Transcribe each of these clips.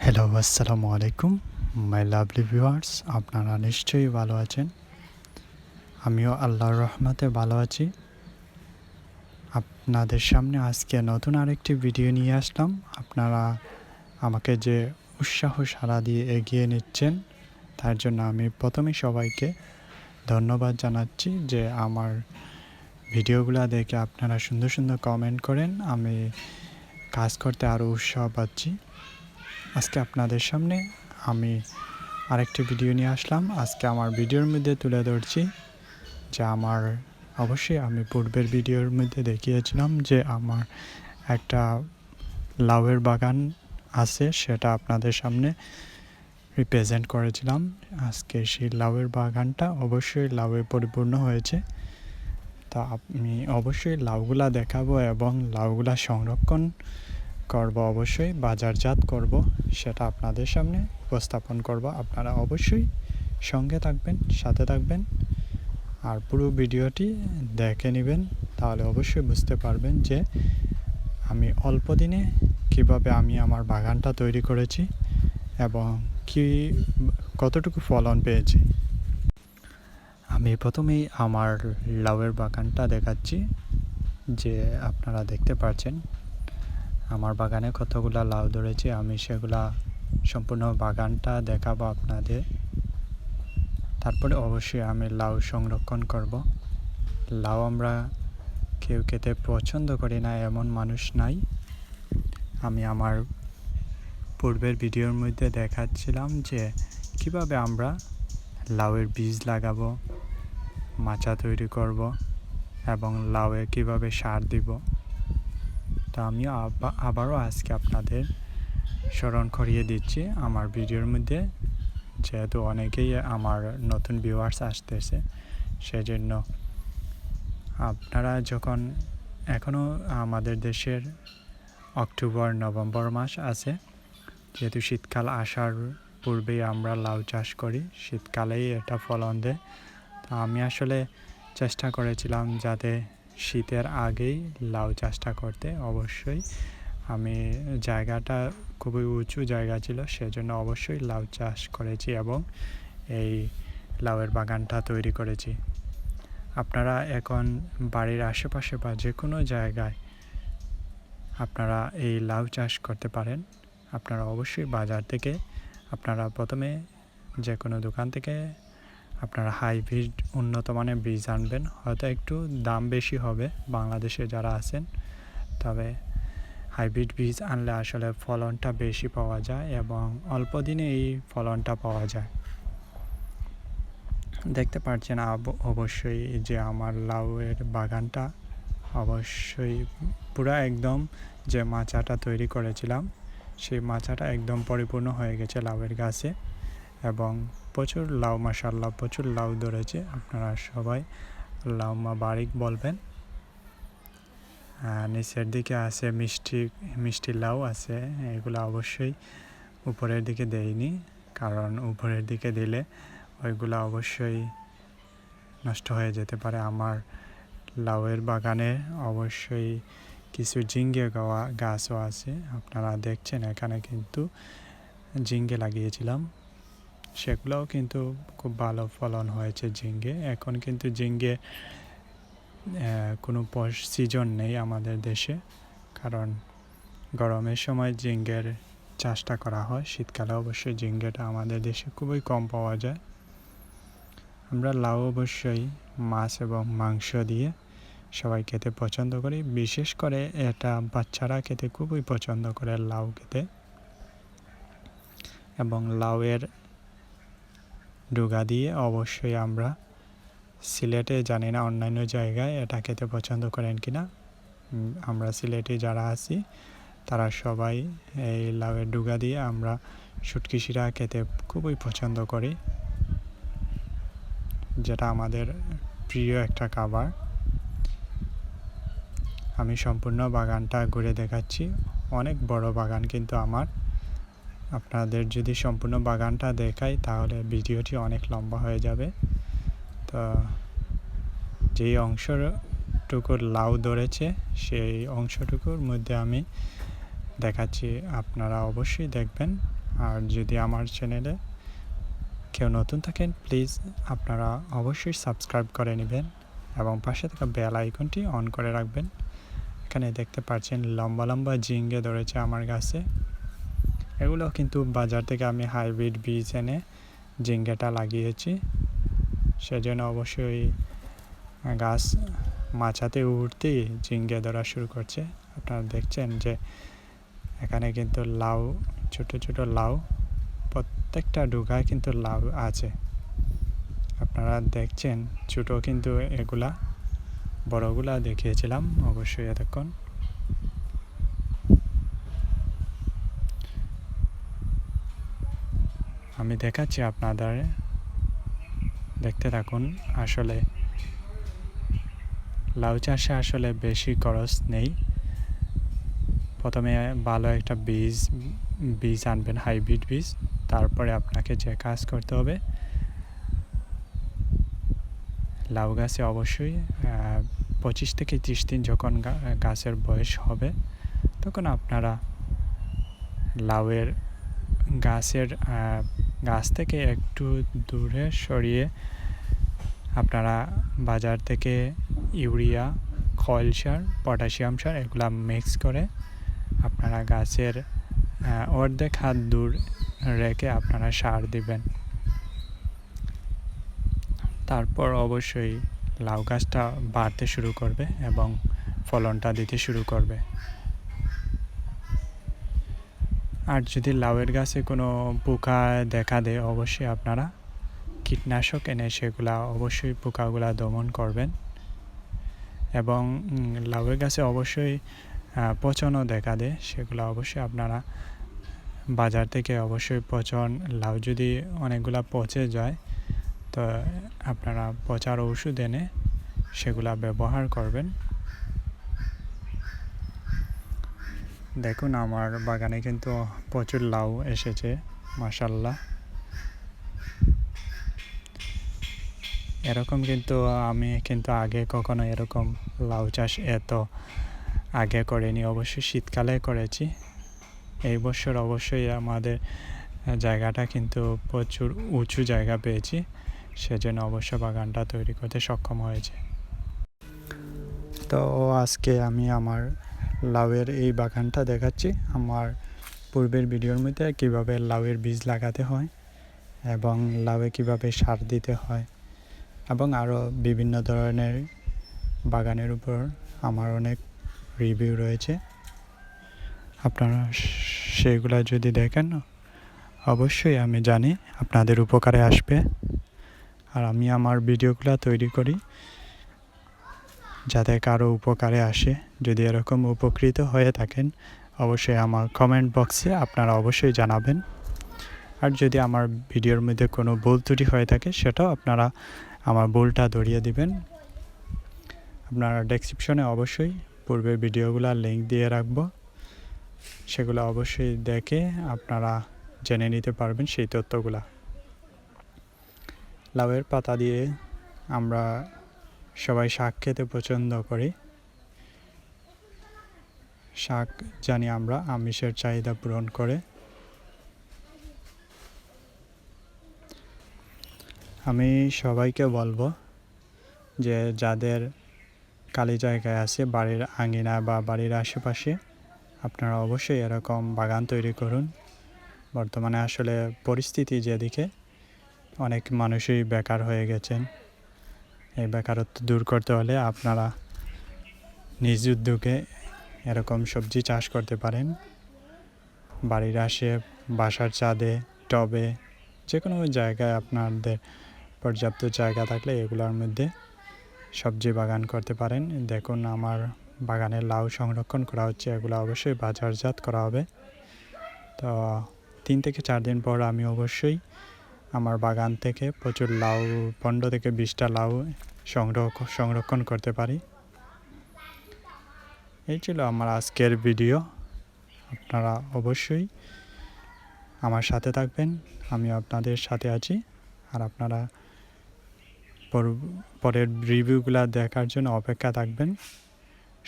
Hello আসসালামু আলাইকুম my lovely viewers আপনারা নিশ্চয়ই ভালো আছেন আমিও আল্লাহর রহমতে ভালো আছি আপনাদের সামনে আজকে নতুন আরেকটি ভিডিও নিয়ে আসলাম আপনারা আমাকে যে উৎসাহ সারা দিয়ে এগিয়ে নিচ্ছেন তার জন্য আমি প্রথমে সবাইকে ধন্যবাদ জানাচ্ছি যে আমার ভিডিওগুলো দেখে আপনারা সুন্দর সুন্দর কমেন্ট করেন আমি কাজ করতে আরও উৎসাহ পাচ্ছি আজকে আপনাদের সামনে আমি আরেকটি ভিডিও নিয়ে আসলাম। আজকে আমার ভিডিওর মধ্যে তুলে ধরছি যে আমার, অবশ্যই আমি পূর্বের ভিডিওর মধ্যে দেখিয়েছিলাম যে আমার একটা লাউয়ের বাগান আছে, সেটা আপনাদের সামনে রিপ্রেজেন্ট করেছিলাম। আজকে সেই লাউয়ের বাগানটা অবশ্যই লাউয়ে পরিপূর্ণ হয়েছে। তা আমি অবশ্যই লাউগুলা দেখাবো এবং লাউগুলা সংরক্ষণ করব অবশ্যই, বাজারজাত করব, সেটা আপনাদের সামনে উপস্থাপন করব। আপনারা অবশ্যই সঙ্গে থাকবেন, সাথে থাকবেন, আর পুরো ভিডিওটি দেখে নেবেন, তাহলে অবশ্যই বুঝতে পারবেন যে আমি অল্প দিনে কীভাবে আমি আমার বাগানটা তৈরি করেছি এবং কি, কতটুকু ফলন পেয়েছি। আমি প্রথমেই আমার লাউয়ের বাগানটা দেখাচ্ছি, যে আপনারা দেখতে পাচ্ছেন আমার বাগানে কতগুলা লাউ ধরেছে, আমি সেগুলা সম্পূর্ণ বাগানটা দেখাবো আপনাদের। তারপরে অবশ্যই আমি লাউ সংরক্ষণ করব। লাউ আমরা কেউ খেতে পছন্দ করি না, এমন মানুষ নাই। আমি আমার পূর্বের ভিডিওর মধ্যে দেখাচ্ছিলাম যে কীভাবে আমরা লাউয়ের বীজ লাগাবো, মাচা তৈরি করব এবং লাউয়ে কীভাবে সার দিব। তো আমিও আবারও আজকে আপনাদের স্মরণ করিয়ে দিচ্ছি আমার ভিডিওর মধ্যে। যেহেতু অনেকেই আমার নতুন ভিউয়ার্স আসতেছে, সেজন্য আপনারা যখন এখনও আমাদের দেশের অক্টোবর, নভেম্বর মাস আছে, যেহেতু শীতকাল আসার পূর্বেই আমরা লাউ চাষ করি, শীতকালেই এটা ফলন দেয়। তো আমি আসলে চেষ্টা করেছিলাম যাতে শীতের আগেই লাউ চাষটা করতে অবশ্যই আমি জায়গাটা খুবই উঁচু জায়গা ছিল, সেজন্য অবশ্যই লাউ চাষ করেছি এবং এই লাউয়ের বাগানটা তৈরি করেছি। আপনারা এখন বাড়ির আশেপাশে বা যে কোনো জায়গায় আপনারা এই লাউ চাষ করতে পারেন। আপনারা অবশ্যই বাজার থেকে, আপনারা প্রথমে যে কোনো দোকান থেকে আপনারা হাইব্রিড উন্নত মানের বীজ আনবেন, হয়তো একটু দাম বেশি হবে বাংলাদেশে যারা আছেন। তবে হাইব্রিড বীজ আনলে আসলে ফলনটা বেশি পাওয়া যায় এবং অল্প দিনে এই ফলনটা পাওয়া যায়। দেখতে পাচ্ছেন অবশ্যই যে আমার লাউয়ের বাগানটা অবশ্যই পুরো একদম যে মাচাটা তৈরি করেছিলাম, সেই মাচাটা একদম পরিপূর্ণ হয়ে গেছে লাউয়ের গাছে এবং প্রচুর লাউ মাসাল্লাহ প্রচুর লাউ ধরেছে। আপনারা সবাই লাউ মা বারিক বলবেন। নিচের দিকে আছে মিষ্টি মিষ্টি লাউ আছে, এগুলো অবশ্যই উপরের দিকে দেয়নি কারণ উপরের দিকে দিলে ওইগুলো অবশ্যই নষ্ট হয়ে যেতে পারে। আমার লাউয়ের বাগানে অবশ্যই কিছু ঝিঙ্গে গাওয়া, গাছও আছে। আপনারা দেখছেন, এখানে কিন্তু ঝিঙ্গে লাগিয়েছিলাম। সেগুলোও কিন্তু খুব ভালো ফলন হয়েছে ঝিঙ্গে। এখন কিন্তু ঝিঙ্গে কোনো সিজন নেই আমাদের দেশে। কারণ গরমের সময় ঝিঙ্গের চাষটা করা হয়। শীতকালে অবশ্যই ঝিঙ্গেটা আমাদের দেশে খুবই কম পাওয়া যায়। আমরা লাউ অবশ্যই মাছ এবং মাংস দিয়ে সবাই খেতে পছন্দ করি। বিশেষ করে এটা বাচ্চারা খেতে খুবই পছন্দ করে লাউ খেতে। এবং লাউয়ের ডুগা দিয়ে অবশ্যই আমরা সিলেটে, জানি না অন্যান্য জায়গায় এটা খেতে পছন্দ করেন কি না আমরা সিলেটে যারা আছি, তারা সবাই এই লাউয়ের ডুগা দিয়ে আমরা সুটকি শিরা খেতে খুবই পছন্দ করি, যেটা আমাদের প্রিয় একটা খাবার। আমি সম্পূর্ণ বাগানটা ঘুরে দেখাচ্ছি, অনেক বড় বাগান কিন্তু আমার। আপনাদের যদি সম্পূর্ণ বাগানটা দেখাই, তাহলে ভিডিওটি অনেক লম্বা হয়ে যাবে। তো যেই অংশটুকুর লাউ ধরেছে, সেই অংশটুকুর মধ্যে আমি দেখাচ্ছি, আপনারা অবশ্যই দেখবেন। আর যদি আমার চ্যানেলে কেউ নতুন থাকেন, প্লিজ আপনারা অবশ্যই সাবস্ক্রাইব করে নেবেন এবং পাশে থাকা বেল আইকনটি অন করে রাখবেন। এখানে দেখতে পাচ্ছেন, লম্বা লম্বা জিঙ্গে ধরেছে আমার গাছে। এগুলো কিন্তু বাজার থেকে আমি হাইব্রিড বীজ এনে জিঙ্গাটা লাগিয়েছি। সেজন্য অবশ্যই গাছ মাচাতে উঠতেই জিঙ্গে ধরা শুরু করছে। আপনারা দেখছেন যে এখানে কিন্তু লাউ, ছোট ছোট লাউ, প্রত্যেকটা ডুগায় কিন্তু লাউ আছে। আপনারা দেখছেন ছোট কিন্তু এগুলা, বড়গুলা দেখিয়েছিলাম, অবশ্যই এতক্ষণ। আমি দেখাচ্ছি আপনাদের। দেখতে থাকুন, আসলে লাউ চাষে আসলে বেশি খরচ নেই। প্রথমে ভালো একটা বীজ বীজ আনবেন, হাইব্রিড বীজ, তারপরে আপনাকে যে কাজ করতে হবে, লাউ গাছে অবশ্যই পঁচিশ থেকে ত্রিশ দিন যখন গাছের বয়স হবে, তখন আপনারা লাউয়ের গাছের গাছ থেকে একটু দূরে সরিয়ে আপনারা বাজার থেকে ইউরিয়া খয়েল সার, পটাশিয়াম সার এগুলা মিক্স করে আপনারা গাছের অর্ধেক হাত দূর রেখে আপনারা সার দিবেন। তারপর অবশ্যই লাউ গাছটা বাড়তে শুরু করবে এবং ফলনটা দিতে শুরু করবে। আর যদি লাউয়ের গাছে কোনো পোকা দেখা দেয়, অবশ্যই আপনারা কীটনাশক এনে সেগুলা অবশ্যই পোকাগুলা দমন করবেন। এবং লাউয়ের গাছে অবশ্যই পচনও দেখা দেয়, সেগুলো অবশ্যই আপনারা বাজার থেকে অবশ্যই পচন, লাউ যদি অনেকগুলা পচে যায়, তো আপনারা পচার ওষুধ এনে সেগুলা ব্যবহার করবেন। দেখুন, আমার বাগানে কিন্তু প্রচুর লাউ এসেছে মাসাল্লাহ এরকম কিন্তু আমি কিন্তু আগে কখনো এরকম লাউ চাষ এত আগে করিনি অবশ্যই শীতকালে করেছি। এই বছর অবশ্যই আমাদের জায়গাটা কিন্তু প্রচুর উঁচু জায়গা পেয়েছি, সেজন্য অবশ্য বাগানটা তৈরি করতে সক্ষম হয়েছে। তো আজকে আমি আমার লাউয়ের এই বাগানটা দেখাচ্ছি। আমার পূর্বের ভিডিওর মধ্যে কীভাবে লাউয়ের বীজ লাগাতে হয় এবং লাউয়ে কীভাবে সার দিতে হয় এবং আরও বিভিন্ন ধরনের বাগানের উপর আমার অনেক রিভিউ রয়েছে। আপনারা সেগুলো যদি দেখেন, অবশ্যই আমি জানি আপনাদের উপকারে আসবে। আর আমি আমার ভিডিওগুলো তৈরি করি। যাতে কারও উপকারে আসে। যদি এরকম উপকৃত হয়ে থাকেন, অবশ্যই আমার কমেন্ট বক্সে আপনারা অবশ্যই জানাবেন। আর যদি আমার ভিডিওর মধ্যে কোনো ভুল ত্রুটি হয়ে থাকে, সেটাও আপনারা আমার ভুলটা ধরিয়ে দিবেন। আপনারা ডেসক্রিপশনে অবশ্যই পূর্বের ভিডিওগুলো লিঙ্ক দিয়ে রাখব। সেগুলো অবশ্যই দেখে আপনারা জেনে নিতে পারবেন সেই তথ্যগুলা। লাউয়ের পাতা দিয়ে আমরা সবাই শাক খেতে পছন্দ করি। শাক জানি আমরা আমিষের চাহিদা পূরণ করে। আমি সবাইকে বলব যে যাদের কালি জায়গায় আছে, বাড়ির আঙিনা বা বাড়ির আশেপাশে, আপনারা অবশ্যই এরকম বাগান তৈরি করুন। বর্তমানে আসলে পরিস্থিতি যেদিকে, অনেক মানুষই বেকার হয়ে গেছেন। এই বেকারত্ব দূর করতে হলে আপনারা নিজ উদ্যোগে এরকম সবজি চাষ করতে পারেন। বাড়ির আসে, বাসার চাঁদে টবে যে কোনো জায়গায় আপনাদের পর্যাপ্ত জায়গা থাকলে এগুলোর মধ্যে সবজি বাগান করতে পারেন। দেখুন, আমার বাগানে লাউ সংরক্ষণ করা হচ্ছে, এগুলো অবশ্যই বাজারজাত করা হবে। তো তিন থেকে চার দিন পর আমি অবশ্যই আমার বাগান থেকে প্রচুর লাউ পনেরো থেকে বিশটা লাউ সংগ্রহ, সংরক্ষণ করতে পারি। এই ছিল আমার আজকের ভিডিও। আপনারা অবশ্যই আমার সাথে থাকবেন আমি আপনাদের সাথে আছি। আর আপনারা পরের রিভিউগুলো দেখার জন্য অপেক্ষা থাকবেন।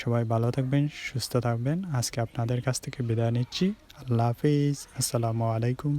সবাই ভালো থাকবেন, সুস্থ থাকবেন। আজকে আপনাদের কাছ থেকে বিদায় নিচ্ছি। আল্লাহ হাফিজ। আসসালামু আলাইকুম।